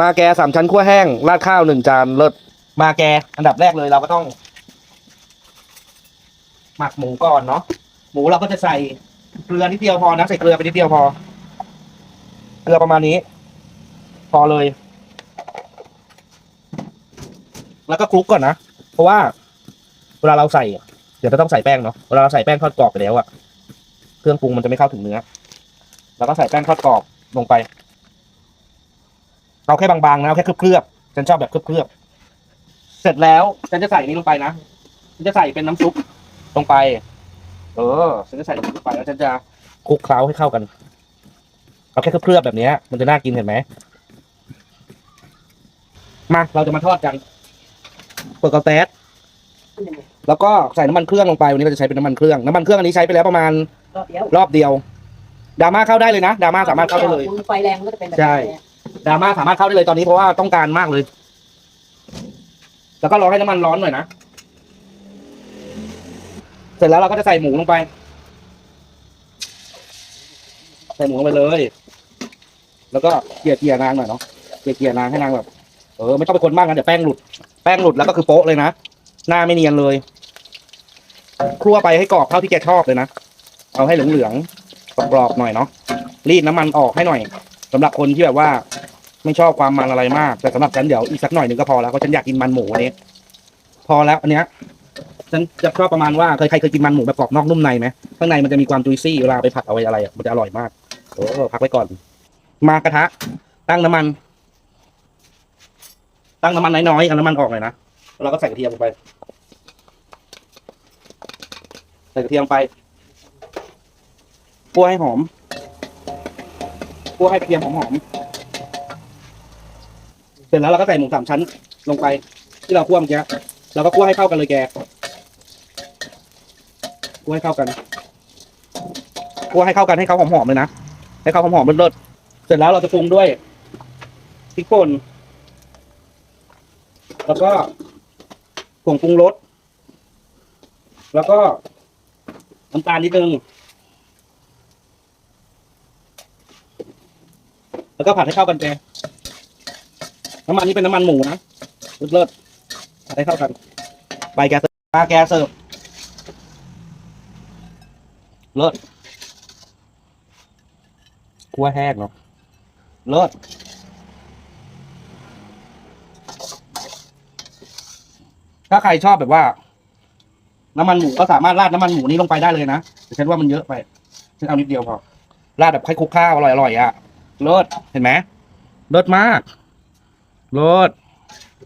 มาแกสามชั้นคั่วแห้งราดข้าวหนึ่งจานเลิศมาแกอันดับแรกเลยเราก็ต้อง หมักหมูก่อนเนาะหมูเราก็จะใส่เกลือนิดเดียวพอนะใส่เกลือไปนิดเดียวพอ เกลือประมาณนี้ พอเลย แล้วก็คลุกก่อนนะเพราะว่า เวลาเราใส่ เดี๋ยวจะต้องใส่แป้งเนาะเวลาเราใส่แป้งทอดกรอบไปแล้วอะเครื่องปรุงมันจะไม่เข้าถึงเนื้อแล้วก็ใส่แป้งทอดกรอบลงไป เอาแค่บางๆนะเอาแค่เคลือบๆฉันชอบแบบเคลือบๆเสร็จแล้วฉันจะใส่นี้ลงไปนะฉันจะใส่เป็นน้ำซุปลงไป เออฉันจะใส่น้ำซุปลงไปแล้วฉันจะคลุกเคล้าให้เข้ากัน เอาแค่เคลือบๆแบบเนี้ยมันจะน่ากินเห็นไหมมาเราจะมาทอดกันเปิดกระแต๊ดแล้วก็ใส่น้ำมันเครื่องลงไปวันนี้เราจะใช้เป็นน้ำมันเครื่องน้ำมันเครื่องอันนี้ใช้ไปแล้วประมาณรอบเดียวรอบเดียวดราม่าเข้าได้เลยนะดราม่าสามารถเข้าได้เลยคุณไฟแรงก็จะเป็นแบบใช่นี้ ดราม่าสามารถเข้าได้เลยตอนนี้เพราะว่าต้องการมากเลย แล้วก็รอให้น้ำมันร้อนหน่อยนะ เสร็จแล้วเราก็จะใส่หมูลงไป ใส่หมูลงไปเลย แล้วก็เกลี่ยเกลี่ยนางหน่อยเนาะ เกลี่ยเกลี่ยนางให้นางแบบ เออไม่ต้องไปคนมากนะเดี๋ยวแป้งหลุด แป้งหลุดแล้วก็คือโป๊ะเลยนะ หน้าไม่เนียนเลย ครั่วไปให้กรอบเท่าที่แกชอบเลยนะ เอาให้เหลืองๆกรอบๆหน่อยเนาะ รีดน้ำมันออกให้หน่อยสำหรับคนที่แบบว่า ไม่ชอบความมันอะไรมาก แต่สำหรับฉันเดี๋ยวอีกสักหน่อยหนึ่งก็พอแล้วเพราะฉันอยากกินมันหมูอันนี้พอแล้วอันเนี้ยฉันจะชอบประมาณว่าเคยใครเคยกินมันหมูแบบกรอบนอกนุ่มในไหมข้างในมันจะมีความจุยซี่เวลาไปผัดเอาไว้อะไรอะมันจะอร่อยมากโอ้พักไว้ก่อน มากระทะ ตั้งน้ำมัน ตั้งน้ำมันน้อยๆเอาน้ำมันออกหน่อยนะเราก็ใส่กระเทียมลงไปใส่กระเทียมไปคั่วให้หอมคั่วให้กระเทียมหอมๆ เสร็จแล้วเราก็ใส่หมูสามชั้นลงไป ที่เราคั่วเมื่อกี้เราก็คั่วให้เข้ากันเลยแกคั่วให้เข้ากันคั่วให้เข้ากันให้เขาหอมๆเลยนะให้เขาหอมๆเลิศๆเสร็จแล้วเราจะปรุงด้วยพริกป่นแล้วก็ผงปรุงรสแล้วก็น้ำตาลนิดนึงแล้วก็ผัดให้เข้ากันแก น้ำมันนี้เป็นน้ำมันหมูนะเลิศๆให้เข้ากันใบแกเสิร์ฟปลาแกเสิร์ฟเลิศคั่วแห้งเนาะเลิศถ้าใครชอบแบบว่า น้ำมันหมูก็สามารถราดน้ำมันหมูนี้ลงไปได้เลยนะแต่ฉันว่ามันเยอะไปฉันเอานิดเดียวพอราดแบบให้คลุกข้าวอร่อยๆอะเลิศเห็นไหมเลิศมาก เลิศ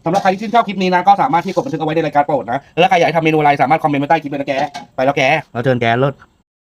สำหรับใครที่ชื่นชอบคลิปนี้นะก็สามารถที่กดบันทึกเอาไว้ในรายการโปรดนะ แล้วใครอยากให้ทำเมนูอะไรสามารถคอมเมนต์มาใต้คลิปเลยนะแก ไปแล้วแก เราเชิญแกเลิศ